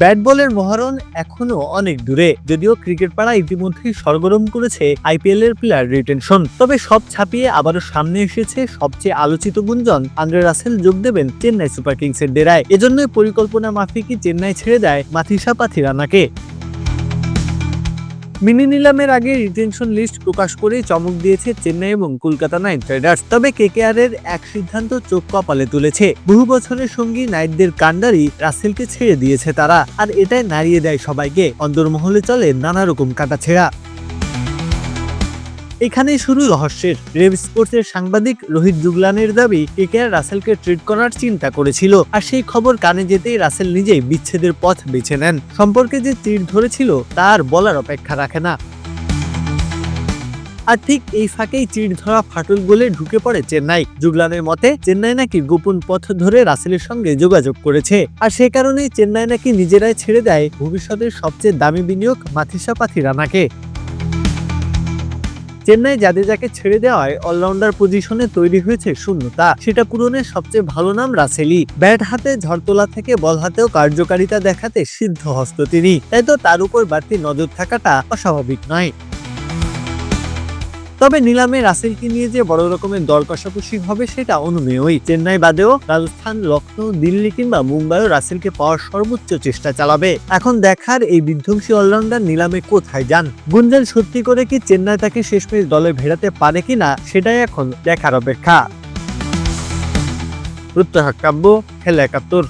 Bat বলের মহারণ এখনও অনেক দূরে, যদিও ক্রিকেট পাড়া ইতিমধ্যেই সরগরম করেছে আইপিএল এর প্লেয়ার রিটেনশন তবে সব ছাপিয়ে আবারও সামনে এসেছে সবচেয়ে আলোচিত গুঞ্জন, আন্দ্রে রাসেল যোগ দেবেন চেন্নাই সুপার কিংসের ডেরায়। এজন্যই পরিকল্পনা মাফিকই চেন্নাই ছেড়ে দেয় মাথিসা পাথিরানাকে মিনি নিলামের আগে রিটেনশন লিস্ট প্রকাশ করে চমক দিয়েছে চেন্নাই এবং কলকাতা নাইট রাইডার্স। তবে কেকেআর এর এক সিদ্ধান্ত চোখ কপালে তুলেছে। বহু বছরের সঙ্গী নাইটদের কাণ্ডারি রাসেলকে ছেড়ে দিয়েছে তারা। আর এটাই নাড়িয়ে দেয় সবাইকে। অন্দরমহলে চলে নানা রকম কাটাছেড়া। এখানেই শুরু রহস্যের। রেভ স্পোর্টসের সাংবাদিক রোহিত জুগলানের দাবি কেকেআর রাসেলকে ট্রেড করার চিন্তা করেছিল। আর সেই খবর কানে যেতেই রাসেল নিজেই বিচ্ছেদের পথ বেছে নেন। সম্পর্কে যে তীর ধরেছিল, তার বলার অপেক্ষা রাখে না। আর ঠিক এই ফাঁকেই চিড় ধরা ফাটল বলে ঢুকে পড়ে চেন্নাই। জুগলানের মতে, চেন্নাই নাকি গোপন পথ ধরে রাসেলের সঙ্গে যোগাযোগ করেছে। আর সে কারণেই চেন্নাই নাকি নিজেরাই ছেড়ে দেয় ভবিষ্যতের সবচেয়ে দামি বিনিয়োগ মাথিসা পাথিরানাকে চেন্নাই জাদেজাকে ছেড়ে দেওয়ায় অলরাউন্ডার পজিশনে তৈরি হয়েছে শূন্যতা। সেটা পূরণের সবচেয়ে ভালো নাম রাসেলি ব্যাট হাতে ঝড়তোলা থেকে বল হাতেও কার্যকারিতা দেখাতে সিদ্ধ হস্ত তিনি। তাই তো তার উপর বাড়তি নজর থাকাটা অস্বাভাবিক নয়। তবে নিলামে রাসেলকে নিয়ে যে বড় রকমের দর কষাকষি হবে সেটা অনুমেয়ই। চেন্নাই বাদেও রাজস্থান লখনৌ দিল্লি কিংবা মুম্বাইও রাসেলকে পাওয়ার সর্বোচ্চ চেষ্টা চালাবে। এখন দেখার এই বিধ্বংসী অলরাউন্ডার নিলামে কোথায় যান? গুঞ্জন সত্যি করে কি চেন্নাই তাকে শেষমেশ দলে ভেড়াতে পারে কিনা, সেটাই এখন দেখার অপেক্ষা। প্রত্যাহার কাব্য, খেলা একাত্তর।